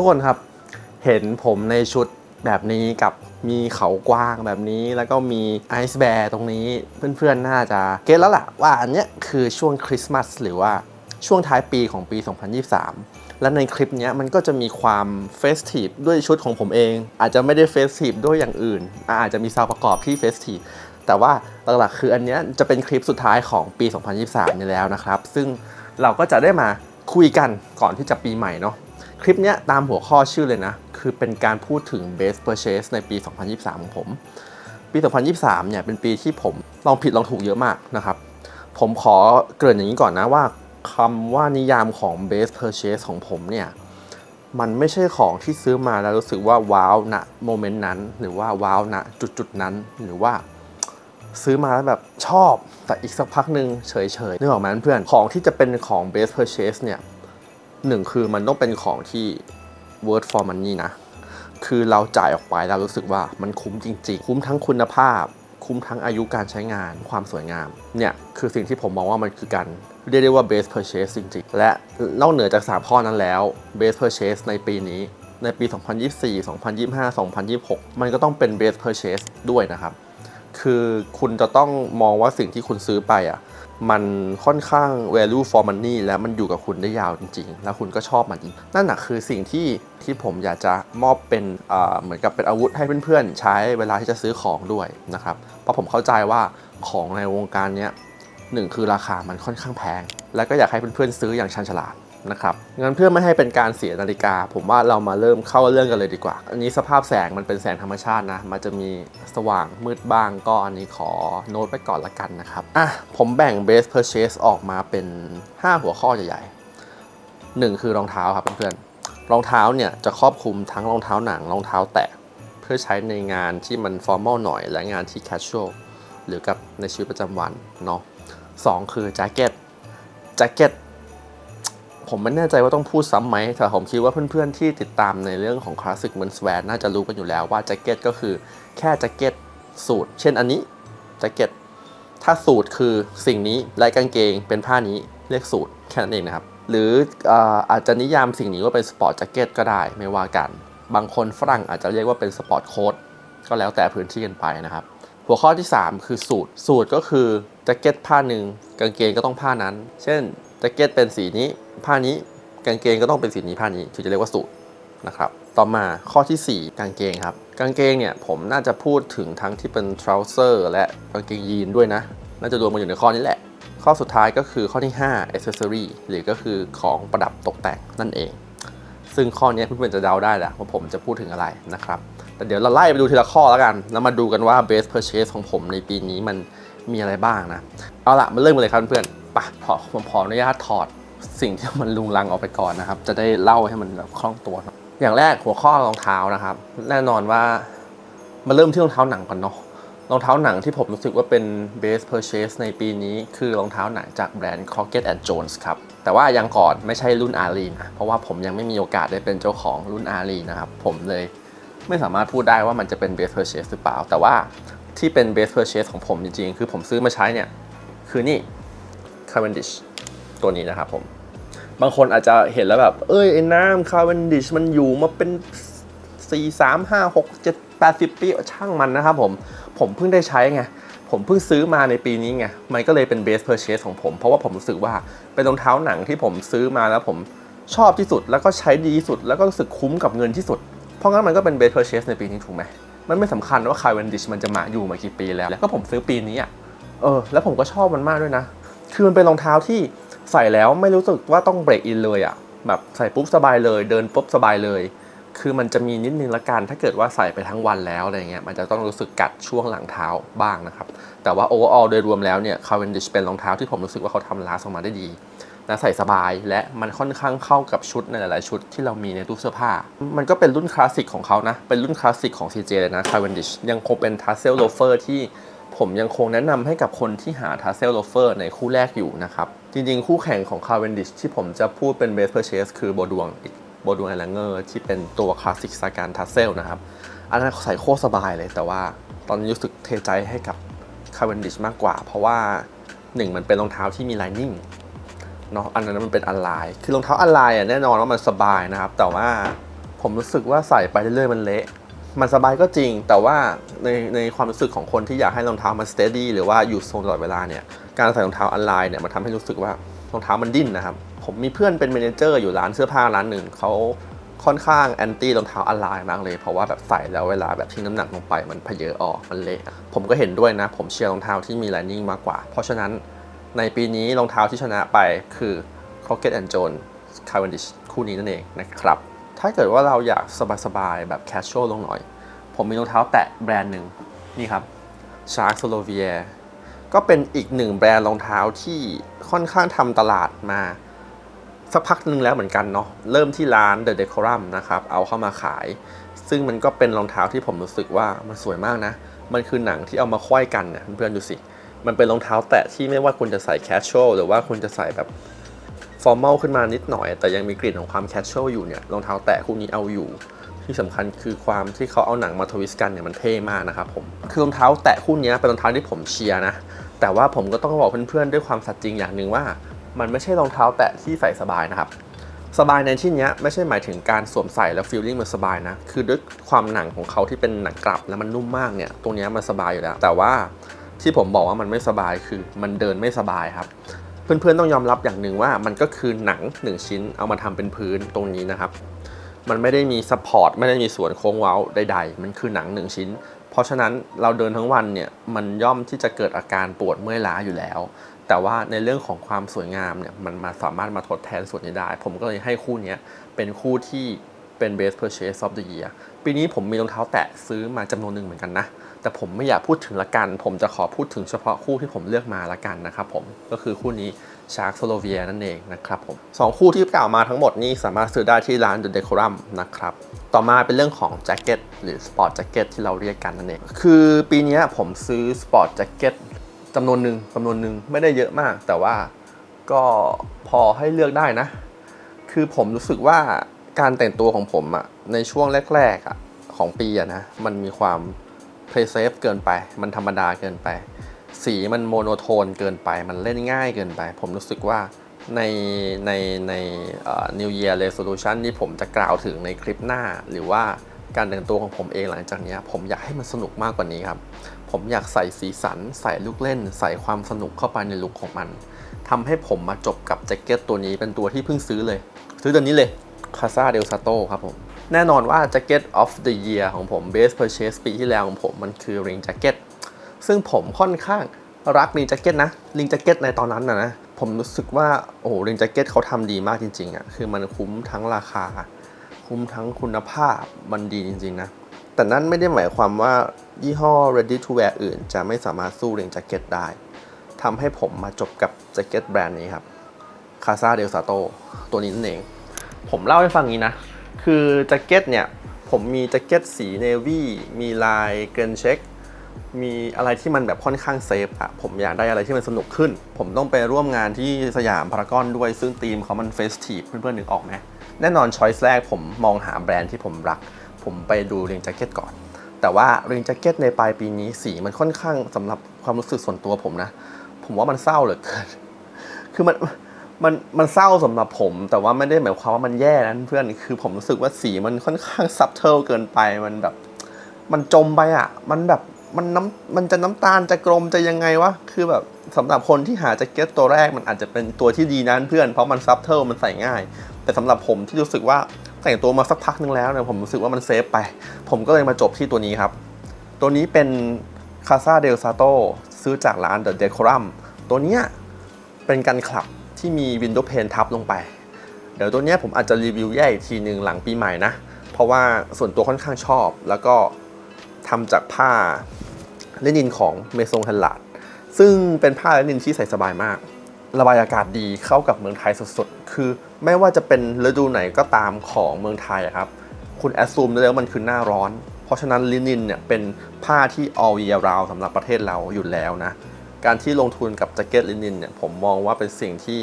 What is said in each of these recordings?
ทุกคนครับ เห็นผมในชุดแบบนี้กับมีเขากว้างแบบนี้แล้วก็มีไอซ์แบร์ตรงนี้เพื่อนๆ น่าจะเก็ตแล้วล่ะว่าอันเนี้ยคือช่วงคริสต์มาสหรือว่าช่วงท้ายปีของปี 2023 และในคลิปเนี้ยมันก็จะมีความเฟสทีฟด้วยชุดของผมเอง อาจจะไม่ได้เฟสทีฟด้วยอย่างอื่น อาจจะมีซาวประกอบที่เฟสทีฟแต่ว่าหลักๆคืออันเนี้ยจะเป็นคลิปสุดท้ายของปี 2023 นี่แล้วนะครับ ซึ่งเราก็จะได้มาคุยกันก่อนที่จะปีใหม่เนาะ คลิปเนี้ยตามหัวข้อชื่อเลยนะ คือเป็นการพูดถึง best purchase ในปี 2023 ของผม ปี 2023 เนี่ยเป็นปีที่ผมลองผิดลองถูกเยอะมากนะครับ ผมขอเกริ่นอย่างนี้ก่อนนะว่าคำว่านิยามของ best purchase ของผมเนี่ย มันไม่ใช่ของที่ซื้อมาแล้วรู้สึกว่าว้าวณโมเมนต์นั้น หรือว่าว้าวณจุดจุดนั้น หรือว่าซื้อมาแล้วแบบชอบ แต่อีกสักพักหนึ่งเฉยๆนึกออกไหมเพื่อนของที่จะเป็นของ best purchase เนี่ย หนึ่งคือมันต้องเป็นของที่ worth for money นะ คือเราจ่ายออกไปแล้วรู้สึกว่ามันคุ้มจริง ๆ คุ้มทั้งคุณภาพ คุ้มทั้งอายุการใช้งาน ความสวยงาม เนี่ยคือสิ่งที่ผมมองว่ามันคือการเรียกได้ว่า base purchase จริง ๆ และนอกเหนือจาก 3 ข้อนั้นแล้ว base purchase ในปีนี้ในปี 2024 2025 2026 มันก็ต้องเป็น base purchase ด้วยนะครับ คือคุณจะต้องมองว่าสิ่งที่คุณซื้อไปอะ มันค่อนข้าง value for money และมันอยู่กับคุณได้ยาวจริง ๆ แล้วคุณก็ชอบมันจริงนั่นแหะคือสิ่งที่ที่ผมอยากจะมอบเป็นเหมือนกับเป็นอาวุธให้เพื่อนๆ ใช้เวลาที่จะซื้อของด้วยนะครับ เพราะผมเข้าใจว่าของในวงการเนี้ยหนึ่งคือราคามันค่อนข้างแพง แล้วก็อยากให้เพื่อนๆซื้ออย่างชันฉลาด นะครับงั้นเพื่อไม่ให้เป็นการเสียนาฬิกา ผมว่าเรามาเริ่มเข้าเรื่องกันเลยดีกว่า อันนี้สภาพแสงมันเป็นแสงธรรมชาตินะ มันจะมีสว่างมืดบ้างก็อันนี้ขอโน้ตไว้ก่อนละกันนะครับ อะ ผมแบ่ง base purchase ออกมาเป็น 5 หัวข้อใหญ่ๆหนึ่งคือรองเท้าครับเพื่อนๆ รองเท้าเนี่ยจะครอบคลุมทั้งรองเท้าหนังรองเท้าแตะเพื่อใช้ในงานที่มัน formal หน่อย และงานที่ casual หรือกับในชีวิตประจำวันเนาะสองคือแจ็คเก็ตแจ็คเก็ต ผมไม่แน่ใจว่าต้องพูดซ้ำไหมแต่ผมคิดว่าเพื่อนๆที่ติดตามในเรื่องของคลาสสิกเมนส์แวร์น่าจะรู้กันอยู่แล้วว่าแจ็คเก็ตก็คือแค่แจ็คเก็ตสูทเช่นอันนี้แจ็คเก็ตถ้าสูทคือสิ่งนี้ลายกางเกงเป็นผ้านี้เรียกสูทแค่นั้นเองนะครับ หรือเอ่ออาจจะนิยามสิ่งนี้ว่าเป็นสปอร์ตแจ็คเก็ตก็ได้ไม่ว่ากัน บางคนฝรั่งอาจจะเรียกว่าเป็นสปอร์ตโค้ทก็แล้วแต่พื้นที่กันไปนะครับ หัวข้อที่ 3 คือสูตร สูตรก็คือแจ็คเก็ตผ้าหนึ่งกางเกงก็ต้องผ้านั้น เช่น แจ็คเก็ตเป็นสีนี้ผ้านี้กางเกงก็ต้องเป็นสีนี้ผ้านี้ถึงจะเรียกว่าสูตรนะครับต่อมาข้อทีสี่ 4 กางเกงครับ กางเกงเนี่ยผมน่าจะพูดถึงทั้งที่เป็น trouser และกางเกงยีนด้วยนะ น่าจะรวมมาอยู่ในข้อนี้แหละ ข้อสุดท้ายก็คือข้อที่5 accessory หรือก็คือของประดับตกแต่งนั่นเอง ซึ่งข้อนี้เพื่อนๆจะเดาได้แหละว่าผมจะพูดถึงอะไรนะครับ แต่เดี๋ยวเราไล่ไปดูทีละข้อแล้วกัน แล้วมาดูกันว่า base purchase ของผมในปีนี้มันมีอะไรบ้างนะ เอาละมาเริ่มกันเลยครับเพื่อนๆ ปะขอผมขออนุญาตถอดสิ่งที่มันลุงลังออกไปก่อนนะครับ จะได้เล่าให้มันแบบคล่องตัว อย่างแรกหัวข้อรองเท้านะครับ แน่นอนว่ามาเริ่มที่รองเท้าหนังก่อนเนาะรองเท้าหนังที่ผมรู้สึกว่าเป็น base purchase ในปีนี้คือรองเท้าหนังจากแบรนด์ Crockett and Jones ครับ แต่ว่ายังก่อนไม่ใช่รุ่นอารีนะ เพราะว่าผมยังไม่มีโอกาสได้เป็นเจ้าของรุ่นอารีนะครับ ผมเลยไม่สามารถพูดได้ว่ามันจะเป็น base purchase หรือเปล่า แต่ว่าที่เป็น base purchase ของผมจริงๆ คือผมซื้อมาใช้เนี่ย คือนี่ Cavendish ตัวนี้นะครับผม บางคนอาจจะเห็นแล้วแบบ เอ้ยไอ้น้ำ Cavendish มันอยู่มาเป็น 4 3 5 6 7 80 ปีช่างมันนะครับผม ผมเพิ่งได้ใช้ไง ผมเพิ่งซื้อมาในปีนี้ไง มันก็เลยเป็น base purchase ของผม เพราะว่าผมรู้สึกว่าเป็นรองเท้าหนังที่ผมซื้อมาแล้วผมชอบที่สุดแล้วก็ใช้ดีที่สุด แล้วก็รู้สึกคุ้มกับเงินที่สุด เพราะงั้นมันก็เป็น base purchase ในปีนี้ถูกไหมมันไม่สำคัญว่า Cavendish มันจะมาอยู่มากี่ปีแล้ว แล้วก็ผมซื้อปีนี้อะ เออ แล้วผมก็ชอบมันมากด้วยนะ คือมันเป็นรองเท้าที่ใส่แล้วไม่รู้สึกว่าต้องเบรกอินเลยอะ่ะแบบใส่ปุ๊บสบายเลย เดินปุ๊บสบายเลย คือมันจะมีนิดนึงละกันถ้าเกิดว่าใส่ไปทั้งวันแล้วอะไรเงี้ยมันจะต้องรู้สึกกัดช่วงหลังเท้าบ้างนะครับ แต่ว่าโอเวอร์ออลโดยรวมแล้วเนี่ย Cavendish เป็นรองเท้าที่ผมรู้สึกว่าเขาทำลาสออกมาได้ดีและใส่สบายและมันค่อนข้างเข้ากับชุดในหลาย ๆ ชุดที่เรามีในตู้เสื้อผ้า มันก็เป็นรุ่นคลาสสิกของเขานะ เป็นรุ่นคลาสสิกของ CJ เลยนะ Cavendish ยังคงเป็นทัสเซลโลเฟอร์ที่ ผมยังคงแนะนำให้กับคนที่หาทัสเซลโลเฟอร์ในคู่แรกอยู่นะครับ จริงๆ คู่แข่งของ Cavendish ที่ผมจะพูดเป็น best purchase คือโบดวงอีกโบดวงไอแลงเกอร์ที่เป็นตัวคลาสสิกสาการทัสเซลนะครับ อันนั้นใส่โคตรสบายเลย แต่ว่าตอนนี้รู้สึกเทใจให้กับ Cavendish มากกว่า เพราะว่าหนึ่งมันเป็นรองเท้าที่มี lining เนาะอันนั้นมันเป็นอ l นไลน์คือรองเท้าอ l นไลน์อะแน่นอนว่ามันสบายนะครับ แต่ว่าผมรู้สึกว่าใส่ไปเรื่อยๆมันเละ มันสบายก็จริง แต่ว่าในในความรู้สึกของคนที่อยากให้รองเท้ามันสเตดี้หรือว่าอยู่ทรงตลอดเวลาเนี่ยการใส่รองเท้าออนไลน์เนี่ยมันทำให้รู้สึกว่ารองเท้ามันดิ้นนะครับ ผมมีเพื่อนเป็นเมเนเจอร์อยู่ร้านเสื้อผ้าร้านหนึ่งเขาค่อนข้างแอนตี้รองเท้าออนไลน์มากเลย เพราะว่าแบบใส่แล้วเวลาแบบทิ้งน้ำหนักลงไปมันเพเยอออกมันเละผมก็เห็นด้วยนะ ผมเชียร์รองเท้าที่มีไลนิ่งมากกว่า เพราะฉะนั้นในปีนี้รองเท้าที่ชนะไปคือ Crockett and Jones Cavendish คู่นี้นั่นเองนะครับ ถ้าเกิดว่าเราอยากสบายๆ แบบ casual ลงหน่อย ผมมีรองเท้าแตะแบรนด์หนึ่งนี่ครับ Shark s o l o v i e r ก็เป็นอีกหนึ่งแบรนด์รองเท้าที่ค่อนข้างทำตลาดมาสักพักหนึ่งแล้วเหมือนกันเนาะเริ่มที่ร้าน The Decorum นะครับเอาเข้ามาขาย ซึ่งมันก็เป็นรองเท้าที่ผมรู้สึกว่ามันสวยมากนะ มันคือหนังที่เอามาควายกันเนี่ยเพื่อนๆดูสิ มันเป็นรองเท้าแตะที่ไม่ว่าคุณจะใส่ casual หรือว่าคุณจะใส่แบบ ฟอร์ม l ขึ้นมานิดหน่อย แต่ยังมีกลิ่นของความ casual อยู่เนี่ยรองเท้าแตะคู่นี้เอาอยู่ ที่สำคัญคือความที่เขาเอาหนังมาทวิสกันเนี่ยมันเท่มากนะครับผมคือรองเท้าแตะคู่นี้เป็นรองเท้าที่ผมเชียร์นะแต่ว่าผมก็ต้องบอกเพื่อนๆด้วยความสัตย์จริงอย่างหนึ่งว่า มันไม่ใช่รองเท้าแตะที่ใส่สบายนะครับสบายในที่นี้ไม่ใช่หมายถึงการสวมใส่แล้วฟีลลิ่งมันสบายนะ คือด้วยความหนังของเขาที่เป็นหนังกลับแล้วมันนุ่มมากเนี่ยตรงนี้มันสบายอยู่แล้ว แต่ว่าที่ผมบอกว่ามันไม่สบายคือมันเดินไม่สบายครับ เพื่อนๆต้องยอมรับอย่างหนึ่งว่ามันก็คือหนังหนึ่งชิ้นเอามาทำเป็นพื้นตรงนี้นะครับ มันไม่ได้มีซัพพอร์ตไม่ได้มีส่วนโค้งเว้าใด ๆ มันคือหนังหนึ่งชิ้น เพราะฉะนั้นเราเดินทั้งวันเนี่ยมันย่อมที่จะเกิดอาการปวดเมื่อยล้าอยู่แล้ว แต่ว่าในเรื่องของความสวยงามเนี่ยมันมาสามารถมาทดแทนส่วนนี้ได้ ผมก็เลยให้คู่นี้เป็นคู่ที่เป็น best purchase of the year ปีนี้ผมมีรองเท้าแตะซื้อมาจำนวนหนึ่งเหมือนกันนะ แต่ผมไม่อยากพูดถึงละกัน ผมจะขอพูดถึงเฉพาะคู่ที่ผมเลือกมาละกันนะครับผมก็คือคู่นี้ Shark s o l o v i e r นั่นเองนะครับผมสองคู่ที่กล่าวมาทั้งหมดนี้สามารถซื้อได้ที่ร้าน The Decorum นะครับต่อมาเป็นเรื่องของแจ็คเก็ตหรือสปอร์ตแจ็คเก็ตที่เราเรียกกันนั่นเองคือปีนี้ผมซื้อสปอร์ตแจ็คเก็ตจำนวนหนึ่งจำนวนหนึ่งไม่ได้เยอะมาก แต่ว่าก็พอให้เลือกได้นะ คือผมรู้สึกว่าการแต่งตัวของผมอะในช่วงแรกๆอะของปีอะนะมันมีความ play safe เกินไป มันธรรมดาเกินไป สีมันโมโนโทนเกินไป มันเล่นง่ายเกินไป ผมรู้สึกว่าในในใน New Year Resolution ที่ผมจะกล่าวถึงในคลิปหน้า หรือว่าการแต่งตัวของผมเองหลังจากนี้ผมอยากให้มันสนุกมากกว่านี้ครับ ผมอยากใส่สีสัน ใส่ลูกเล่น ใส่ความสนุกเข้าไปในลุคของมันทำให้ผมมาจบกับแจ็คเก็ตตัวนี้เป็นตัวที่เพิ่งซื้อเลย ซื้อตัวนี้เลยคาซาเดลซาโตครับผม แน่นอนว่า Jacket of the Year ของผม Best Purchase ปีที่แล้วของผมมันคือ Ring Jacket ซึ่งผมค่อนข้างรัก Ring Jacket นะ Ring Jacket ในตอนนั้นนะนะผมรู้สึกว่าโอ้โห Ring Jacket เขาทำดีมากจริงๆอะ่ะคือมันคุ้มทั้งราคา คุ้มทั้งคุณภาพมันดีจริงๆนะแต่นั่นไม่ได้หมายความว่ายี่ห้อ ready to wear อื่น จะไม่สามารถสู้ Ring Jacket ได้ทำให้ผมมาจบกับแจ็คเก็ตแบรนด์นี้ครับคาซาเดลซาโตตัวนี้นั่นเอง ผมเล่าให้ฟังงี้นะ คือแจ็คเก็ตเนี่ย ผมมีแจ็คเก็ตสีเนวี่มีลายเกินเช็ค มีอะไรที่มันแบบค่อนข้างเซฟอะผมอยากได้อะไรที่มันสนุกขึ้น ผมต้องไปร่วมงานที่สยามพารากอนด้วยซึ่งธีมเขามันเฟสทีฟเพื่อนๆนึกออกไหมแน่นอนช้อยส์แรกผมมองหาแบรนด์ที่ผมรัก ผมไปดูเรียงแจ็คเก็ตก่อน แต่ว่าเรียงแจ็คเก็ตในปลายปีนี้สีมันค่อนข้างสำหรับความรู้สึกส่วนตัวผมนะ ผมว่ามันเศร้าเหลือเกินคือมัน มันมันเศร้าสำหรับผม แต่ว่าไม่ได้หมายความว่ามันแย่นะเพื่อนคือผมรู้สึกว่าสีมันค่อนข้างซับเทิลเกินไปมันแบบ มันจมไปอะ มันแบบมันน้ำมันจะน้ำตาลจะกลมจะยังไงวะคือแบบสำหรับคนที่หาแจ็คเก็ตตัวแรกมันอาจจะเป็นตัวที่ดีนะเพื่อนเพราะมันซับเทิลมันใส่ง่าย แต่สำหรับผมที่รู้สึกว่าแต่งตัวมาสักพักนึงแล้วเนี่ยผมรู้สึกว่ามันเซฟไป ผมก็เลยมาจบที่ตัวนี้ครับ ตัวนี้เป็นคาซาเดลซาโตซื้อจากร้าน The Decorum ตัวเนี้ยเป็นกันคลับ ที่มีวินโดว์เพนทับลงไป เดี๋ยวตัวนี้ผมอาจจะรีวิวแยกอีกทีหนึ่งหลังปีใหม่นะ เพราะว่าส่วนตัวค่อนข้างชอบ แล้วก็ทำจากผ้าเลนินของเมซงฮันลาดซึ่งเป็นผ้าเลนินที่ใส่สบายมาก ระบายอากาศดีเข้ากับเมืองไทยสุดๆ คือไม่ว่าจะเป็นฤดูไหนก็ตามของเมืองไทยครับ คุณแอดซูมได้แล้วมันคือหน้าร้อน เพราะฉะนั้นลินินเนี่ยเป็นผ้าที่ all year round สำหรับประเทศเราอยู่แล้วนะ การที่ลงทุนกับแจ็คเก็ตลินินเนี่ยผมมองว่าเป็นสิ่งที่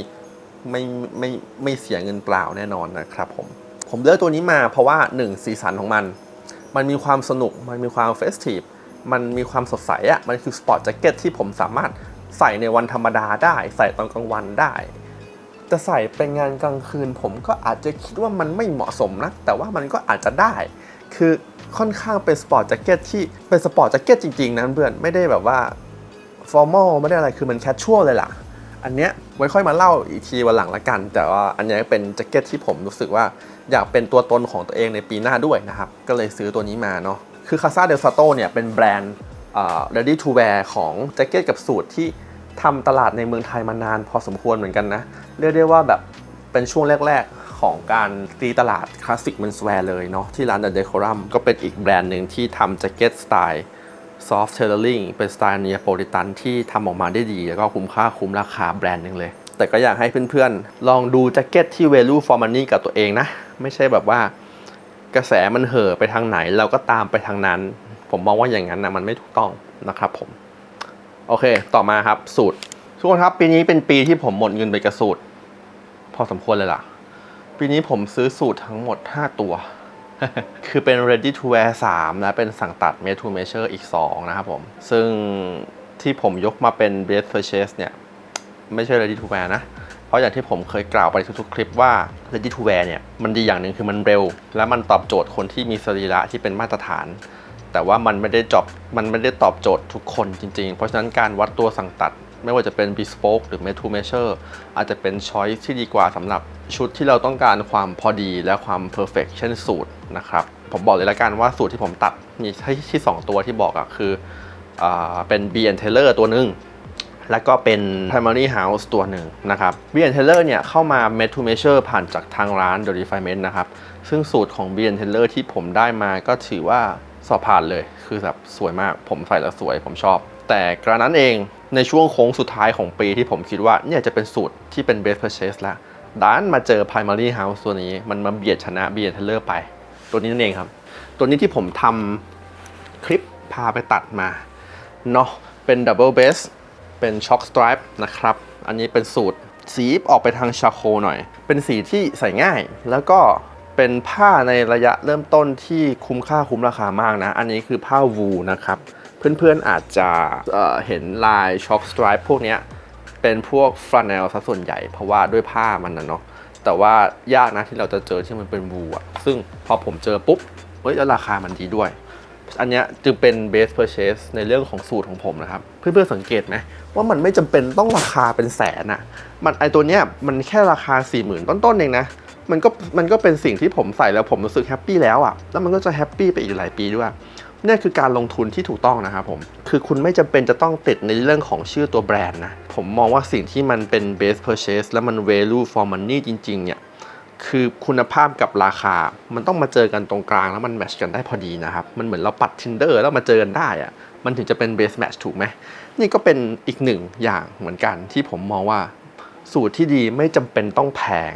ไม่ไม่ไม่เสียเงินเปล่าแน่นอนนะครับผม ผมเลือกตัวนี้มาเพราะว่า 1 สีสันของมัน มันมีความสนุก มันมีความเฟสทีฟ มันมีความสดใสอะ่ะ มันคือสปอร์ตแจ็คเก็ตที่ผมสามารถใส่ในวันธรรมดาได้ ใส่ตอนกลางวันได้จะใส่เป็นงานกลางคืน ผมก็อาจจะคิดว่ามันไม่เหมาะสมนะแต่ว่ามันก็อาจจะได้ คือค่อนข้างเป็นสปอร์ตแจ็คเก็ตที่เป็นสปอร์ตแจ็คเก็ตจริงๆนะเพื่อนไม่ได้แบบว่า ฟอร์มอลไม่ได้อะไรคือมันแคชชวลเลยล่ะ อันเนี้ยไว้ค่อยมาเล่าอีกทีวันหลังละกัน แต่ว่าอันเนี้ยเป็นแจ็คเก็ตที่ผมรู้สึกว่าอยากเป็นตัวตนของตัวเองในปีหน้าด้วยนะครับ ก็เลยซื้อตัวนี้มาเนาะคือคาซาเดลซาโตเนี่ยเป็นแบรนด์อ่า ready to wear ของแจ็คเก็ตกับสูทที่ทำตลาดในเมืองไทยมานานพอสมควรเหมือนกันนะ เรียกได้ว่าแบบเป็นช่วงแรก ๆ ของการตีตลาดคลาสสิกม n s w แวร์เลยเนาะที่ร้าน The Decorum ก็เป็นอีกแบรนด์หนึ่งที่ทำแจ็คเก็ตสไตล์ soft tailoring เป็นสไตล์เนียโปลิตันที่ทำออกมาได้ดี แล้วก็คุ้มค่าคุ้มราคาแบรนด์หนึ่งเลย แต่ก็อยากให้เพื่อนๆ ลองดูแจ็คเก็ตที่ value for money กับตัวเองนะ ไม่ใช่แบบว่ากระแสมันเห่อไปทางไหนเราก็ตามไปทางนั้น ผมมองว่าอย่างนั้นนะมันไม่ถูกต้องนะครับผม โอเค ต่อมาครับสูตร ทุกคนครับปีนี้เป็นปีที่ผมหมดเงินไปกับสูตร พอสมควรเลยล่ะ ปีนี้ผมซื้อสูตรทั้งหมด 5 ตัว คือเป็น ready to wear 3และเป็นสั่งตัด made to measure อีก 2 นะครับผม ซึ่งที่ผมยกมาเป็น best purchase เนี่ย ไม่ใช่ ready to wear นะ เพราะอย่างที่ผมเคยกล่าวไปทุกๆ คลิปว่า ready to wear เนี่ย มันดีอย่างหนึ่งคือมันเร็ว และมันตอบโจทย์คนที่มีสรีระที่เป็นมาตรฐาน แต่ว่ามันไม่ได้จอบมันไม่ได้ตอบโจทย์ทุกคนจริง ๆ เพราะฉะนั้นการวัดตัวสั่งตัด ไม่ว่าจะเป็น bespoke หรือ made to measure อาจจะเป็น choice ที่ดีกว่าสำหรับชุดที่เราต้องการความพอดีและความ perfect เช่นสูตรนะครับ ผมบอกเลยละกันว่าสูตรที่ผมตัดมีที่ 2 ตัวที่บอกอะคืออเป็น B and Taylor ตัวหนึ่งแล้วก็เป็น primary house ตัวหนึ่งนะครับ B and Taylor เนี่ยเข้ามา made to measure ผ่านจากทางร้าน The Refinement นะครับ ซึ่งสูตรของ B and Taylor ที่ผมได้มาก็ถือว่าสอบผ่านเลย คือแบบสวยมาก ผมใส่แล้วสวย ผมชอบ แต่กระนั้นเองในช่วงโค้งสุดท้ายของปีที่ผมคิดว่าเนี่ยจะเป็นสูตรที่เป็น best purchase แล้วด้านมาเจอ primary house ตัวนี้มันมาเบียดชนะ B and Taylor ไป ตัวนี้นั่นเองครับ ตัวนี้ที่ผมทำคลิปพาไปตัดมาเนาะเป็น double base เป็น shock stripe นะครับ อันนี้เป็นสูตรสีออกไปทางชาโคหน่อย เป็นสีที่ใส่ง่าย แล้วก็เป็นผ้าในระยะเริ่มต้นที่คุ้มค่าคุ้มราคามากนะ อันนี้คือผ้าวูนะครับ เพื่อนๆอาจจะเเห็นลาย shock stripe พวกนี้เป็นพวกฟลานเนลซะส่วนใหญ่เพราะว่าด้วยผ้ามันนะเนาะแต่ว่ายากนะที่เราจะเจอที่มันเป็นวูอะซึ่งพอผมเจอปุ๊บเฮ้ยแล้วราคามันดีด้วย อันนี้จึงเป็น base purchase ในเรื่องของสูตรของผมนะครับ เพื่อนๆสังเกตไหมว่ามันไม่จำเป็นต้องราคาเป็นแสนอะมันไอตัวเนี้ยมันแค่ราคา 4 0,000 ต้นๆเองนะมันก็มันก็เป็นสิ่งที่ผมใส่แล้วผมรู้สึกแฮปปี้แล้วอะแล้วมันก็จะแฮปปี้ไปอีกหลายปีด้วย นี่คือการลงทุนที่ถูกต้องนะครับผม คือคุณไม่จำเป็นจะต้องติดในเรื่องของชื่อตัวแบรนด์นะ ผมมองว่าสิ่งที่มันเป็น base purchase แล้วมัน value for money จริง ๆ เนี่ย คือคุณภาพกับราคา มันต้องมาเจอกันตรงกลางแล้วมันแมทช์กันได้พอดีนะครับ มันเหมือนเราปัด tinder แล้วมาเจอกันได้อะมันถึงจะเป็น base match ถูกไหม นี่ก็เป็นอีกหนึ่งอย่างเหมือนกันที่ผมมองว่าสูตรที่ดีไม่จำเป็นต้องแพง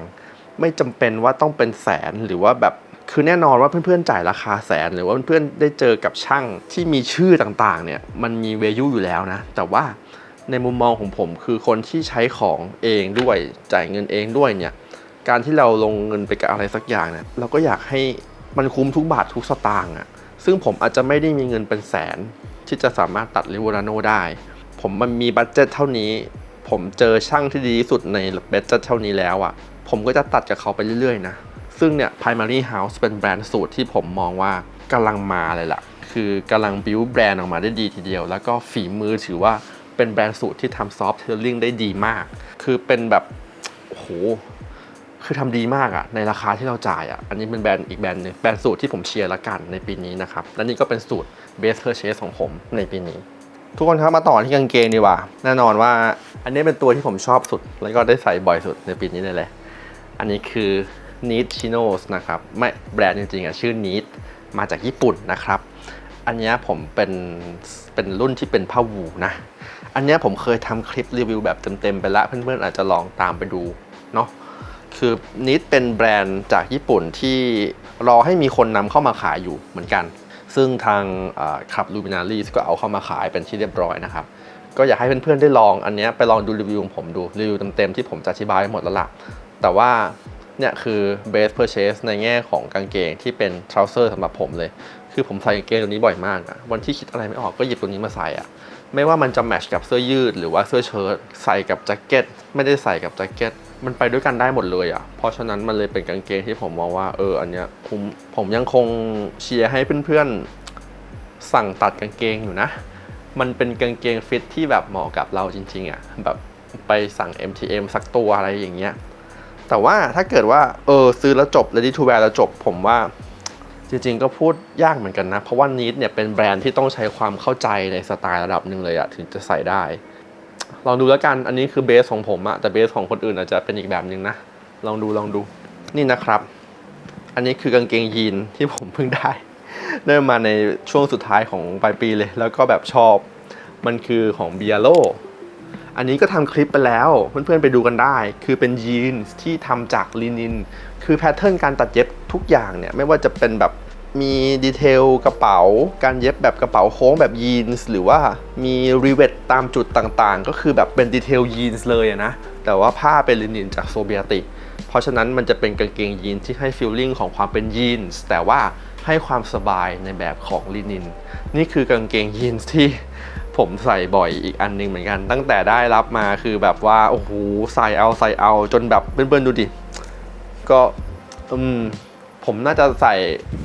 ไม่จำเป็นว่าต้องเป็นแสนหรือว่าแบบ คือแน่นอนว่าเพื่อนๆจ่ายราคาแสน หรือว่าเพื่อนๆได้เจอกับช่างที่มีชื่อต่างๆเนี่ยมันมี value อยู่แล้วนะ แต่ว่าในมุมมองของผมคือคนที่ใช้ของเองด้วยจ่ายเงินเองด้วยเนี่ยการที่เราลงเงินไปกับอะไรสักอย่างเนี่ยเราก็อยากให้มันคุ้มทุกบาททุกสตางค์อะซึ่งผมอาจจะไม่ได้มีเงินเป็นแสน ที่จะสามารถตัดริวราโนได้ ผมมันมีบัตเจ็ตเท่านี้ ผมเจอช่างที่ดีที่สุดในบัตเจ็ตเท่านี้แล้วอะผมก็จะตัดกับเขาไปเรื่อยๆนะ ซึ่งเนี่ย Primary House เป็นแบรนด์สูตรที่ผมมองว่ากำลังมาเลยล่ะ คือกำลังบิวแบรนด์ออกมาได้ดีทีเดียว แล้วก็ฝีมือถือว่าเป็นแบรนด์สูตรที่ทำซอฟต์เทลลิ่งได้ดีมาก คือเป็นแบบโหคือทำดีมากอะในราคาที่เราจ่ายอะอันนี้เป็นแบรนด์อีกแบรนด์หนึงแบรนด์สูตรที่ผมเชียร์ละกันในปีนี้นะครับ และนี่ก็เป็นสูตร best purchase ของผมในปีนี้ ทุกคนครับมาต่อที่กางเกงดีกว่า แน่นอนว่าอันนี้เป็นตัวที่ผมชอบสุด แล้วก็ได้ใส่บ่อยสุดในปีนี้เลยแหละ อันนี้คือ Need Chinos นะครับไม่แบรนด์จริงๆอะชื่อ Need มาจากญี่ปุ่นนะครับ อันนี้ผมเป็นเป็นรุ่นที่เป็นผ้าวูนะ อันนี้ผมเคยทำคลิปรีวิวแบบเต็มๆไปล้วเพื่อนๆอาจจะลองตามไปดูเนาะคือนิดเป็นแบรนด์จากญี่ปุ่นที่รอให้มีคนนำเข้ามาขายอยู่เหมือนกัน ซึ่งทางขับลูมินารีก็เอาเข้ามาขายเป็นที่เรียบร้อยนะครับ ก็อยากให้เพื่อนๆได้ลองอันนี้ไปลองดูรีวิวของผมดูรีวิวเต็มๆที่ผมจะอธิบายหมดแล้วล่ะ แต่ว่า เนี่ยคือ base purchase ในแง่ของกางเกงที่เป็น trouser สำหรับผมเลย คือผมใส่กางเกงตัวนี้บ่อยมากอะวันที่คิดอะไรไม่ออกก็หยิบตัวนี้มาใส่อะไม่ว่ามันจะแมชกับเสื้อยืดหรือว่าเสื้อเชิ้ตใส่กับแจ็คเก็ตไม่ได้ใส่กับแจ็คเก็ตมันไปด้วยกันได้หมดเลยอะ่ะ เพราะฉะนั้นมันเลยเป็นกางเกงที่ผมมองว่าเอออันเนี้ยผมผมยังคงเชียร์ให้เพื่อนๆ สั่งตัดกางเกงอยู่นะ มันเป็นกางเกงฟิตที่แบบเหมาะกับเราจริงๆอะ่ะแบบไปสั่ง MTM สักตัวอะไรอย่างเงี้ย แต่ว่าถ้าเกิดว่าเออซื้อแล้วจบ ready to wear แล้วจบ ผมว่าจริงๆก็พูดยากเหมือนกันนะ เพราะว่า Need เนี่ยเป็นแบรนด์ที่ต้องใช้ความเข้าใจในสไตล์ระดับหนึ่งเลยอะถึงจะใส่ได้ลองดูแล้วกันอันนี้คือเบสของผมอะแต่เบสของคนอื่นอาจจะเป็นอีกแบบหนึ่งนะ ลองดูลองดูนี่นะครับ อันนี้คือกางเกงยีนที่ผมเพิ่งได้ได้มาในช่วงสุดท้ายของปลายปีเลย แล้วก็แบบชอบมันคือของ b i a l o อันนี้ก็ทำคลิปไปแล้วเพื่อนๆไปดูกันได้ คือเป็นยีนส์ที่ทำจากลินิน คือแพทเทิร์นการตัดเย็บทุกอย่างเนี่ยไม่ว่าจะเป็นแบบมีดีเทลกระเป๋า การเย็บแบบกระเป๋าโค้งแบบยีนส์หรือว่ามีรีเวทตามจุดต่างๆ ก็คือแบบเป็นดีเทลยีนส์เลยนะแต่ว่าผ้าเป็นลินินจากโซเบียติกเพราะฉะนั้นมันจะเป็นกางเกงยีนที่ให้ฟีลลิ่งของความเป็นยีนส์แต่ว่าให้ความสบายในแบบของลินิน นี่คือกางเกงยีนส์ที่ ผมใส่บ่อยอีกอันหนึงเหมือนกัน ตั้งแต่ได้รับมาคือแบบว่าโอ้โหใส่เอาใส่เอาจนแบบเพื่อนๆดูดิ ก็อืมผมน่าจะใส่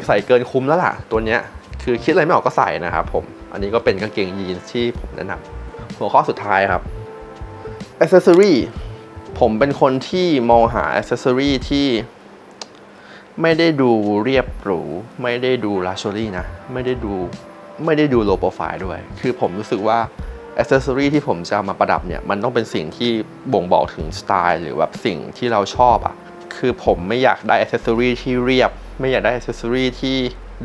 ใส่เกินคุ้มแล้วล่ะ ตัวเนี้ยคือคิดอะไรไม่ออกก็ใส่นะครับผม อันนี้ก็เป็นกางเกงยีนส์ที่ผมแนะนำหัวข้อสุดท้ายครับ accessory ผมเป็นคนที่มองหา accessory ที่ไม่ได้ดูเรียบหรู ไม่ได้ดู luxury นะ ไม่ได้ดู ไม่ได้ดู low profile ด้วย คือผมรู้สึกว่า accessory ที่ผมจะมาประดับเนี่ย มันต้องเป็นสิ่งที่บ่งบอกถึงสไตล์ หรือแบบสิ่งที่เราชอบอะ่ะ คือผมไม่อยากได้ accessory ที่เรียบ ไม่อยากได้ accessory ที่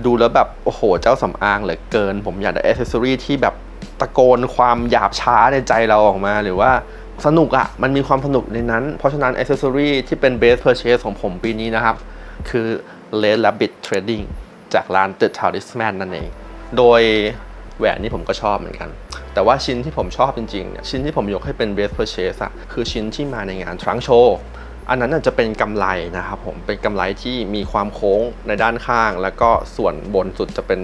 ดูแล้วแบบ โอ้โห เจ้าสำอางเหลือเกิน ผมอยากได้ accessory ที่แบบตะโกนความหยาบช้าในใจเราออกมาหรือว่าสนุกอะ่ะ มันมีความสนุกในนั้น เพราะฉะนั้น accessory ที่เป็น base purchase ของผมปีนี้นะครับ คือ Red Rabbit Trading จากร้าน The Talisman นั่นเอง โดยแหวนนี่ผมก็ชอบเหมือนกัน แต่ว่าชิ้นที่ผมชอบจริงๆเนี่ยชิ้นที่ผมยกให้เป็น best purchase อะคือชิ้นที่มาในงานทรังโชว์อันนั้นน่จะเป็นกำไรนะครับผมเป็นกำไรที่มีความโค้งในด้านข้าง แล้วก็ส่วนบนสุดจะเป็น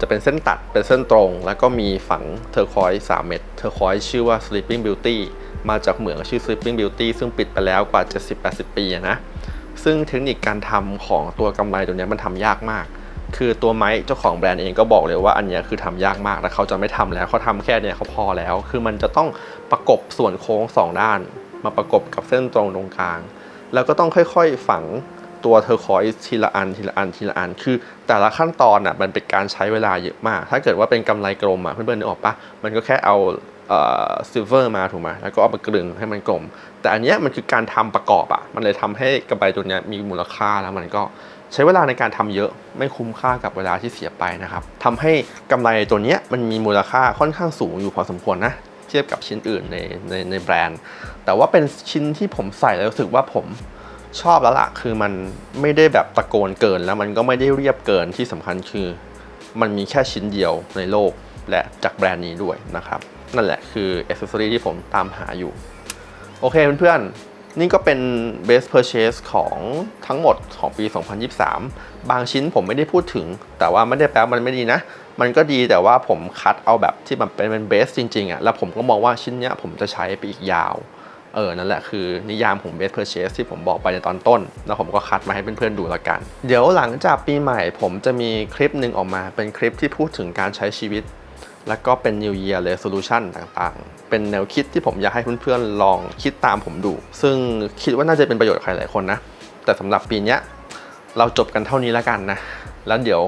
จะเป็นเส้นตัดเป็นเส้นตรง แล้วก็มีฝังเทอร์คอยส์3เม็ดเทอร์คอยส์ชื่อว่า Sleeping Beauty มาจากเหมืองชื่อ Sleeping Beauty ซึ่งปิดไปแล้วกว่า 70-80 ปีนะซึ่งเทคนิคการทำของตัวกำไรตัวนี้มันทำยากมาก คือตัวไม้เจ้าของแบรนด์เองก็บอกเลยว่าอันนี้คือทำยากมากแล้วเขาจะไม่ทำแล้วเขาทำแค่เนี้ยเขาพอแล้ว คือมันจะต้องประกบส่วนโค้งสองด้าน มาประกบกับเส้นตรงตรงกลาง แล้วก็ต้องค่อยๆฝังตัวเทอร์คอยส์ทีละอันทีละอันทีละอัน คือแต่ละขั้นตอนอะมันเป็นการใช้เวลาเยอะมาก ถ้าเกิดว่าเป็นกำไรกลมอะเพื่อนๆนึกออกปะมันก็แค่เอาซิลเวอร์มาถูกไหมแล้วก็เอามากลึงให้มันกลม แต่อันเนี้ยมันคือการทำประกอบอะ มันเลยทำให้กำไรตัวเนี้ยมีมูลค่าแล้วมันก็ ใช้เวลาในการทำเยอะไม่คุ้มค่ากับเวลาที่เสียไปนะครับทำให้กำไรตัวนี้มันมีมูลค่าค่อนข้างสูงอยู่พอสมควรนะเทียบกับชิ้นอื่นในในในแบรนด์ แต่ว่าเป็นชิ้นที่ผมใส่แล้วรู้สึกว่าผมชอบแล้วล่ะคือมันไม่ได้แบบตะโกนเกินแล้วมันก็ไม่ได้เรียบเกินที่สำคัญคือ มันมีแค่ชิ้นเดียวในโลกและจากแบรนด์นี้ด้วยนะครับ นั่นแหละคืออ c เซ s s o r y ที่ผมตามหาอยู่ โอเคเพื่อนๆ นี่ก็เป็น best purchase ของทั้งหมดของปี 2023 บางชิ้นผมไม่ได้พูดถึง แต่ว่าไม่ได้แปลว่ามันไม่ดีนะ มันก็ดีแต่ว่าผมคัดเอาแบบที่มันเป็นเป็นเบสจริงๆอะ่ะ แล้วผมก็มองว่าชิ้นเนี้ยผมจะใช้ไปอีกยาว เออ นั่นแหละคือนิยามของ best purchase ที่ผมบอกไปในตอนต้น แล้วผมก็คัดมาให้เพื่อนๆดูละกัน เดี๋ยวหลังจากปีใหม่ ผมจะมีคลิปหนึ่งออกมาเป็นคลิปที่พูดถึงการใช้ชีวิต แล้วก็เป็น New Year Resolution ต่างๆ เป็นแนวคิดที่ผมอยากให้เพื่อนๆ ลองคิดตามผมดู ซึ่งคิดว่าน่าจะเป็นประโยชน์กับใครหลายคนนะ แต่สำหรับปีนี้เราจบกันเท่านี้แล้วกันนะ แล้วเดี๋ยว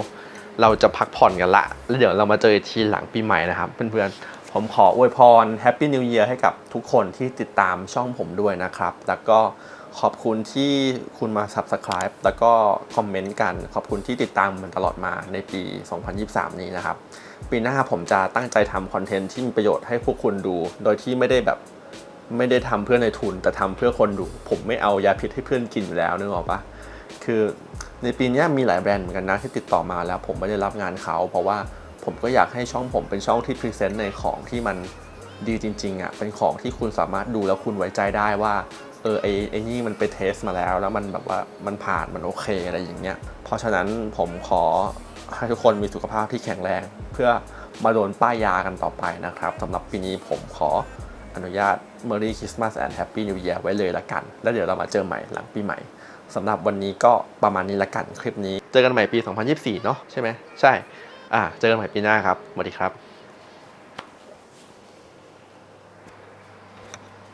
เราจะพักผ่อนกันละ แล้วเดี๋ยวเรามาเจออีกทีหลังปีใหม่นะครับ เพื่อนๆ ผมขออวยพร Happy New Year ให้กับทุกคนที่ติดตามช่องผมด้วยนะครับ แล้วก็ขอบคุณที่คุณมา Subscribe แล้วก็คอมเมนต์กัน ขอบคุณที่ติดตามมันตลอดมาในปี 2023 นี้นะครับ ปีหน้าผมจะตั้งใจทำคอนเทนต์ที่มีประโยชน์ให้พวกคุณดู โดยที่ไม่ได้แบบไม่ได้ทำเพื่อในทุนแต่ทำเพื่อคนดู ผมไม่เอายาพิษให้เพื่อนกินอยู่แล้วนึกออกปะคือในปีนี้มีหลายแบรนด์เหมือนกันนะที่ติดต่อมาแล้วผมไม่ได้รับงานเขาเพราะว่าผมก็อยากให้ช่องผมเป็นช่องที่พรีเซนต์ในของที่มันดีจริงๆอะเป็นของที่คุณสามารถดูแล้วคุณไว้ใจได้ว่าเออไอไอนี่มันไปเทสมาแล้ว แล้วมันแบบว่ามันผ่านมันโอเคอะไรอย่างเงี้ยเพราะฉะนั้นผมขอ ให้ทุกคนมีสุขภาพที่แข็งแรง เพื่อมาโดนป้ายยากันต่อไปนะครับสำหรับปีนี้ผมขออนุญาต Merry Christmas and Happy New Year ไว้เลยละกัน แล้วเดี๋ยวเรามาเจอใหม่หลังปีใหม่สำหรับวันนี้ก็ประมาณนี้ละกันคลิปนี้ เจอกันใหม่ปี 2024 เนาะใช่ไหมใช่ อ่า เจอกันใหม่ปีหน้าครับสวัสดีครับ